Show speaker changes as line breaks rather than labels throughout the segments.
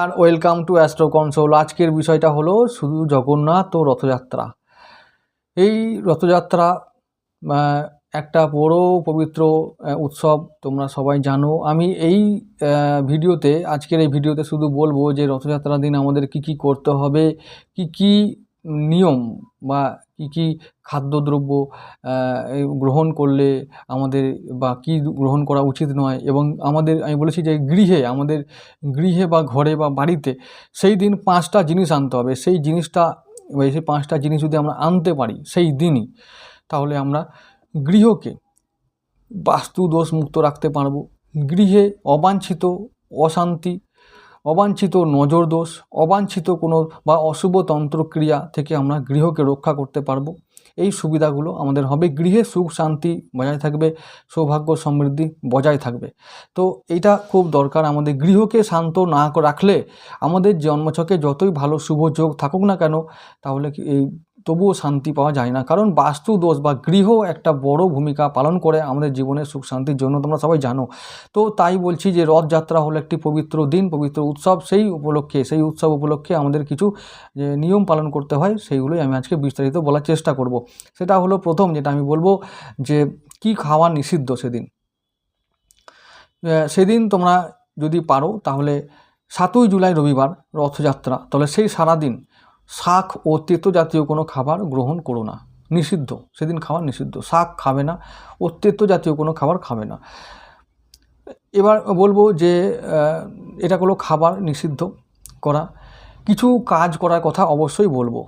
R welcome to astro console. আজকের বিষয়টা হলো শুধু জগন্নাথ ও রথযাত্রা। এই রথযাত্রা একটা বড় পবিত্র উৎসব তোমরা সবাই জানো। আমি এই ভিডিওতে, আজকের এই ভিডিওতে শুধু বলব যে রথযাত্রার দিন আমাদের কি কি করতে হবে, কি কি নিয়ম বা কি কি খাদ্যদ্রব্য গ্রহণ করলে আমাদের বা কি গ্রহণ করা উচিত নয় এবং আমাদের, আমি বলেছি যে গৃহে, আমাদের গৃহে বা ঘরে বা বাড়িতে সেই দিন পাঁচটা জিনিস আনতে হবে। সেই জিনিসটা সেই পাঁচটা জিনিস যদি আমরা আনতে পারি সেই দিনই, তাহলে আমরা গৃহকে বাস্তু দোষ মুক্ত রাখতে পারব। গৃহে অবাঞ্ছিত অশান্তি, অবাঞ্ছিত নজর দোষ অবাঞ্ছিত কোনো বা অশুভ তন্ত্রক্রিয়া থেকে আমরা গৃহকে রক্ষা করতে পারব। এই সুবিধাগুলো আমাদের হবে। গৃহে সুখ, শান্তি বজায় থাকবে, সৌভাগ্য, সমৃদ্ধি বজায় থাকবে। তো এটা খুব দরকার আমাদের। গৃহকে শান্ত না রাখলে আমাদের জন্মছকে যতই ভালো শুভ যোগ থাকুক না কেন, তাহলে কি এই তবুও শান্তি পাওয়া যায় না। কারণ বাস্তু দোষ বা গৃহ একটা বড় ভূমিকা পালন করে আমাদের জীবনের সুখ শান্তির জন্য, তোমরা সবাই জানো। তো তাই বলছি যে রথযাত্রা হলো একটি পবিত্র দিন, পবিত্র উৎসব। সেই উপলক্ষে, সেই উৎসব উপলক্ষে আমাদের কিছু, যে নিয়ম পালন করতে হয়, সেইগুলোই আমি আজকে বিস্তারিত বলার চেষ্টা করব। সেটা হলো প্রথম যেটা আমি বলব যে কি খাওয়া নিষিদ্ধ সেদিন? সেদিন তোমরা যদি পারো তাহলে সাতই জুলাই রবিবার রথযাত্রা। তাহলে সেই সারাদিন শাক ও তেতো জাতীয় কোনো খাবার গ্রহণ করো না। নিষিদ্ধ। সেদিন খাবার নিষিদ্ধ। শাক খাবে না ও তেতো জাতীয় কোনো খাবার খাবে না। এবার বলব যে এটা কোনো খাবার নিষিদ্ধ করা। কিছু কাজ করার কথা অবশ্যই বলব।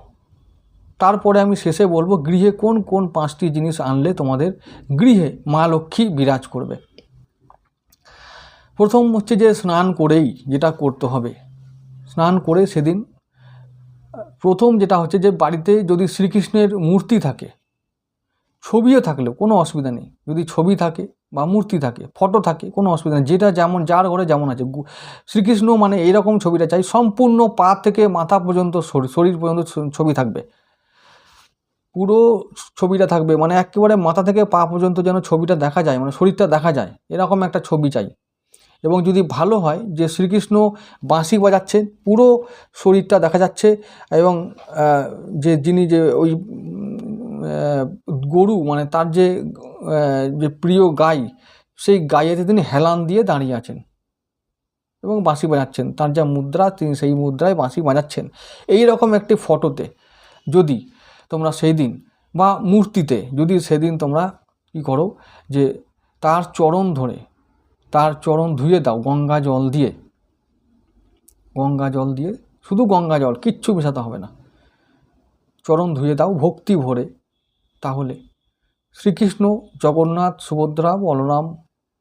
তারপরে আমি শেষে বলব, গৃহে কোন কোন পাঁচটি জিনিস আনলে তোমাদের গৃহে মা লক্ষ্মী বিরাজ করবে? প্রথম হচ্ছে যে, স্নান করেই যেটা করতে হবে। স্নান করে সেদিন প্রথম যেটা হচ্ছে যে বাড়িতে যদি শ্রীকৃষ্ণের মূর্তি থাকে, ছবিও থাকলেও কোনো অসুবিধা নেই। যদি ছবি থাকে বা মূর্তি থাকে, ফটো থাকে, কোনো অসুবিধা নেই। যেটা যেমন, যার ঘরে যেমন আছে। শ্রীকৃষ্ণ মানে এইরকম ছবিটা চাই, সম্পূর্ণ পা থেকে মাথা পর্যন্ত শরীর শরীর পর্যন্ত ছবি থাকবে। পুরো ছবিটা থাকবে। মানে একেবারে মাথা থেকে পা পর্যন্ত যেন ছবিটা দেখা যায় মানে শরীরটা দেখা যায়। এরকম একটা ছবি চাই। এবং যদি ভালো হয় যে শ্রীকৃষ্ণ বাঁশি বাজাচ্ছেন পুরো শরীরটা দেখা যাচ্ছে এবং যে যিনি যে ওই গরু মানে তার যে যে প্রিয় গাই, সেই গাইয়েতে তিনি হেলান দিয়ে দাঁড়িয়ে আছেন এবং বাঁশি বাজাচ্ছেন। তার যা মুদ্রা, তিনি সেই মুদ্রায় বাঁশি বাজাচ্ছেন। এই রকম একটি ফটোতে যদি তোমরা সেই দিন বা মূর্তিতে যদি সেদিন তোমরা কী করো যে তার চরণ ধরে তার চরণ ধুয়ে দাও, গঙ্গা জল দিয়ে। গঙ্গা জল দিয়ে, শুধু গঙ্গা জল, কিচ্ছু মেশাতে হবে না। চরণ ধুয়ে দাও, ভক্তি ভরে। তাহলে শ্রীকৃষ্ণ, জগন্নাথ সুভদ্রা বলরাম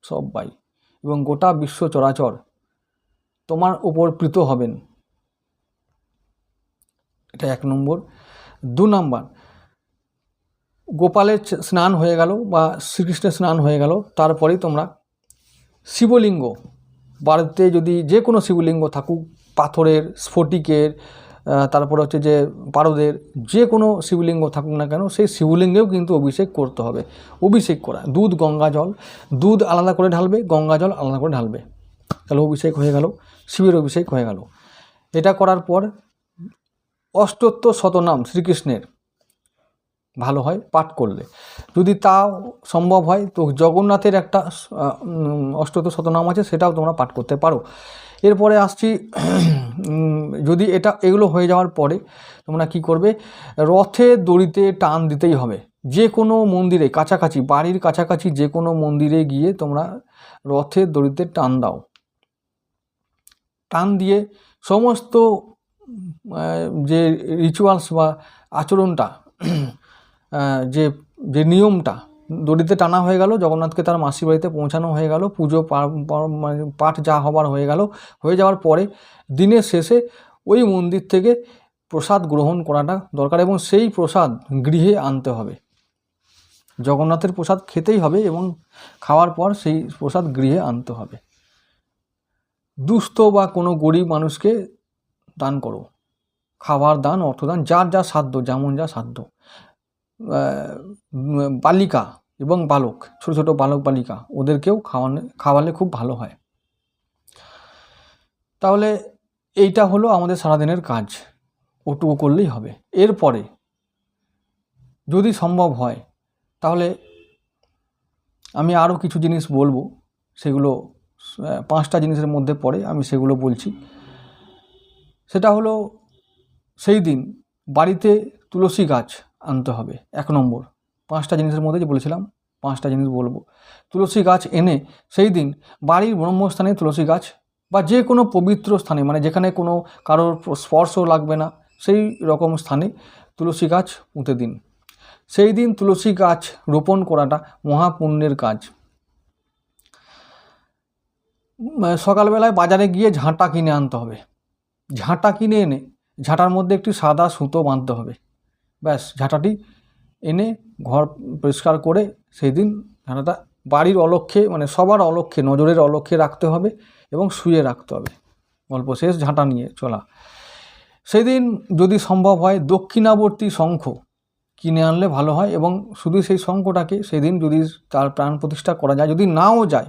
সবাই এবং গোটা বিশ্ব চরাচর তোমার উপর প্রীত হবেন। এটা এক নম্বর। দু নম্বর গোপালের স্নান হয়ে গেল বা শ্রীকৃষ্ণের স্নান হয়ে গেল, তারপরেই তোমরা শিবলিঙ্গ। বাড়িতে যদি যে কোনো শিবলিঙ্গ থাকুক, পাথরের, স্ফটিকের তারপরে হচ্ছে যে পারদের, যে কোনো শিবলিঙ্গ থাকুক না কেন, সেই শিবলিঙ্গেও কিন্তু অভিষেক করতে হবে। অভিষেক করা, দুধ, গঙ্গা জল। দুধ আলাদা করে ঢালবে, গঙ্গা জল আলাদা করে ঢালবে। তাহলে অভিষেক হয়ে গেল, শিবের অভিষেক হয়ে গেল। এটা করার পর অষ্টত্ব শতনাম শ্রীকৃষ্ণের। ভালো হয়, পাঠ করলে। যদি তা সম্ভব হয়, তো জগন্নাথের একটা অষ্টত শতনাম আছে, সেটাও তোমরা পাঠ করতে পারো। এরপরে আসছি যদি এটা, এগুলো হয়ে যাওয়ার পরে তোমরা কি করবে? রথে দড়িতে টান দিতেই হবে। যে কোনো মন্দিরে, কাছাকাছি, বাড়ির কাছাকাছি যে কোনো মন্দিরে গিয়ে তোমরা রথের দড়িতে টান দাও। টান দিয়ে সমস্ত যে রিচুয়ালস বা আচরণটা যে যে নিয়মটা, দড়িতে টানা হয়ে গেল, জগন্নাথকে তার মাসির বাড়িতে পৌঁছানো হয়ে গেল, পুজো মানে পাঠ যা হবার হয়ে গেল, হয়ে যাওয়ার পরে দিনের শেষে ওই মন্দির থেকে প্রসাদ গ্রহণ করাটা দরকার এবং সেই প্রসাদ গৃহে আনতে হবে। জগন্নাথের প্রসাদ খেতেই হবে এবং খাওয়ার পর সেই প্রসাদ গৃহে আনতে হবে। দুস্থ বা কোনো গরিব মানুষকে দান করো। খাবার দান, অর্থদান, যার যা সাধ্য, যেমন যা সাধ্য। বালিকা এবং বালক, ছোট ছোট বালক বালিকা, ওদেরকেও খাওয়ানো, খাওয়ালে খুব ভালো হয়। তাহলে এইটা হলো আমাদের সারাদিনের কাজ। ওটুকু করলেই হবে। এরপরে যদি সম্ভব হয়, তাহলে আমি আরও কিছু জিনিস বলব। সেগুলো পাঁচটা জিনিসের মধ্যে পড়ে আমি সেগুলো বলছি। সেটা হলো, সেই দিন বাড়িতে তুলসী গাছ আনতে হবে। এক নম্বর, পাঁচটা জিনিসের মধ্যে যে বলেছিলাম, পাঁচটা জিনিস বলব। তুলসী গাছ এনে সেই দিন বাড়ির ব্রহ্মস্থানে তুলসী গাছ বা যে কোনো পবিত্র স্থানে মানে যেখানে কোনো কারোর স্পর্শ লাগবে না, সেই রকম স্থানে তুলসী গাছ পুঁতে দিন। সেই দিন তুলসী গাছ রোপণ করাটা মহাপুণ্যের কাজ। সকালবেলায় বাজারে গিয়ে ঝাঁটা কিনে আনতে হবে। ঝাঁটা কিনে এনে ঝাঁটার মধ্যে একটি সাদা সুতো বাঁধতে হবে। ব্যাস, ঝাঁটাটি এনে ঘর পরিষ্কার করে সেই দিন ঝাঁটাটা বাড়ির অলক্ষ্যে মানে সবার অলক্ষ্যে নজরের অলক্ষ্যে রাখতে হবে এবং শুয়ে রাখতে হবে। গল্প শেষ, ঝাঁটা নিয়ে চলা। সেদিন যদি সম্ভব হয়, দক্ষিণাবর্তী শঙ্খ কিনে আনলে ভালো হয় এবং শুধু সেই শঙ্খটাকে সেদিন যদি তার প্রাণ প্রতিষ্ঠা করা যায়, যদি নাও যায়,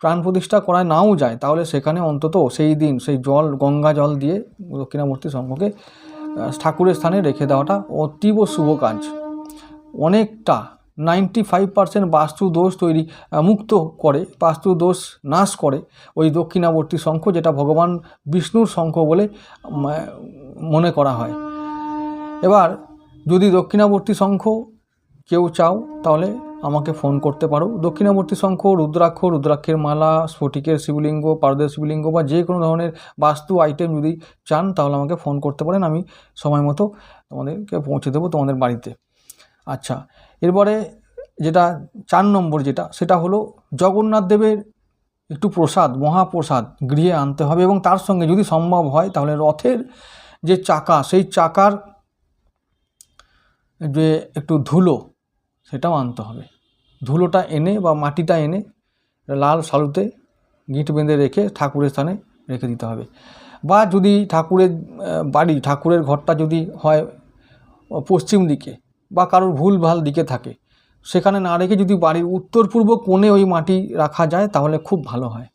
প্রাণ প্রতিষ্ঠা করা নাও যায়, তাহলে সেখানে অন্তত সেই দিন, সেই জল, গঙ্গা জল দিয়ে দক্ষিণাবর্তী শঙ্খকে ঠাকুরের স্থানে রেখে দেওয়াটা অতীব শুভ কাজ। অনেকটা নাইনটি ফাইভ পার্সেন্ট বাস্তু দোষ তৈরি মুক্ত করে, বাস্তু দোষ নাশ করে ওই দক্ষিণাবর্তী শঙ্খ যেটা ভগবান বিষ্ণুর শঙ্খ বলে মনে করা হয়। এবার যদি দক্ষিণাবর্তী শঙ্খ কেউ চাও, তাহলে আমাকে ফোন করতে পারো। দক্ষিণাবর্তী শঙ্খ, রুদ্রাক্ষ, রুদ্রাক্ষের মালা, স্ফটিকের শিবলিঙ্গ, পারদের শিবলিঙ্গ বা যে কোনো ধরনের বাস্তু আইটেম যদি চান, তাহলে আমাকে ফোন করতে পারেন। আমি সময় মতো তোমাদেরকে পৌঁছে দেবো তোমাদের বাড়িতে। আচ্ছা এরপরে যেটা চার নম্বর যেটা, সেটা হলো জগন্নাথ দেবের একটু প্রসাদ, মহাপ্রসাদ গৃহে আনতে হবে এবং তার সঙ্গে যদি সম্ভব হয়, তাহলে রথের যে চাকা, সেই চাকার যে একটু ধুলো সেটাও আনতে হবে। ধুলোটা এনে বা মাটিটা এনে লাল শালুতে গিঁট বেঁধে রেখে ঠাকুরের স্থানে রেখে দিতে হবে। বা যদি ঠাকুরের বাড়ি, ঠাকুরের ঘরটা যদি হয় পশ্চিম দিকে বা কারোর ভুল ভালো দিকে থাকে, সেখানে না রেখে যদি বাড়ির উত্তর পূর্ব কোণে ওই মাটি রাখা যায়, তাহলে খুব ভালো হয়।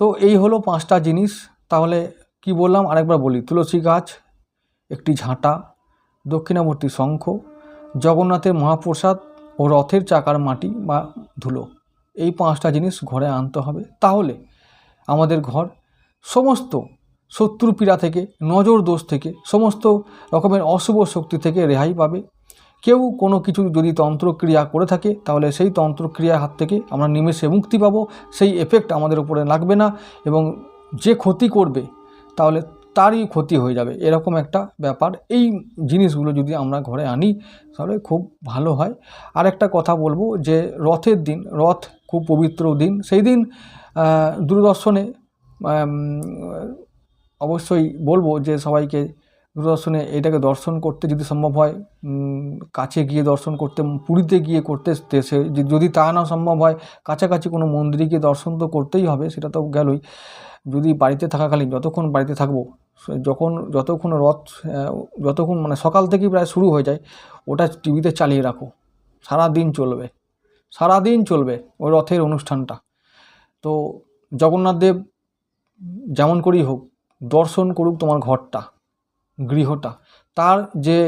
তো এই হলো পাঁচটা জিনিস। তাহলে কি বললাম? আরেকবার বলি। তুলসী গাছ, একটি ঝাঁটা, দক্ষিণাবর্তী শঙ্খ জগন্নাথের মহাপ্রসাদ ও রথের চাকার মাটি বা ধুলো। এই পাঁচটা জিনিস ঘরে আনতে হবে। তাহলে আমাদের ঘর সমস্ত শত্রু পীড়া থেকে, নজর দোষ থেকে, সমস্ত রকমের অশুভ শক্তি থেকে রেহাই পাবে। কেউ কোনো কিছু যদি তন্ত্রক্রিয়া করে থাকে, তাহলে সেই তন্ত্রক্রিয়ার হাত থেকে আমরা নিমেষে মুক্তি পাবো। সেই এফেক্ট আমাদের উপরে লাগবে না এবং যে ক্ষতি করবে, তাহলে তারই ক্ষতি হয়ে যাবে, এরকম একটা ব্যাপার। এই জিনিসগুলো যদি আমরা ঘরে আনি, তাহলে খুব ভালো হয়। আর একটা কথা বলব যে, রথের দিন, রথ খুব পবিত্র দিন। সেই দিন দূরদর্শনে অবশ্যই বলব যে, সবাইকে দূরদর্শনে এটাকে দর্শন করতে যদি সম্ভব হয় কাছে গিয়ে দর্শন করতে, পুরীতে গিয়ে করতে যে- যদি তা না সম্ভব হয়, কাছাকাছি কোনো মন্দিরে গিয়ে দর্শন তো করতেই হবে, সেটা তো গেলই। যদি বাড়িতে থাকাকালীন, যতক্ষণ বাড়িতে থাকব সে- যখন যতক্ষণ রথ যতক্ষণ মানে সকাল থেকেই প্রায় শুরু হয়ে যায়, ওটা টিভিতে চালিয়ে রাখো। সারা দিন চলবে। সারা দিন চলবে ওই রথের অনুষ্ঠানটা। তো জগন্নাথ দেব যেমন করেই হোক, দর্শন করুক তোমার ঘরটা, গৃহটা। তার যে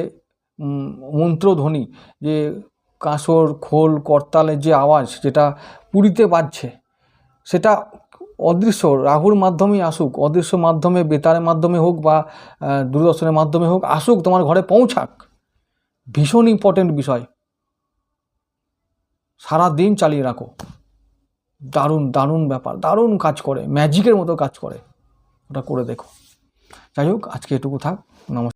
মন্ত্রধ্বনি, যে কাঁসর, খোল, করতালের যে আওয়াজ, যেটা পুরীতে বাজছে, সেটা অদৃশ্য, রাহুর মাধ্যমেই আসুক, অদৃশ্য মাধ্যমে বেতারের মাধ্যমে হোক বা দূরদর্শনের মাধ্যমে হোক, আসুক, তোমার ঘরে পৌঁছাক। ভীষণ ইম্পর্টেন্ট বিষয়। সারা দিন চালিয়ে রাখো। দারুণ দারুণ ব্যাপার, দারুণ কাজ করে ম্যাজিকের মতো কাজ করে। ওটা করে দেখো। যাই হোক, আজকে এটুকু থাক। নমস্কার।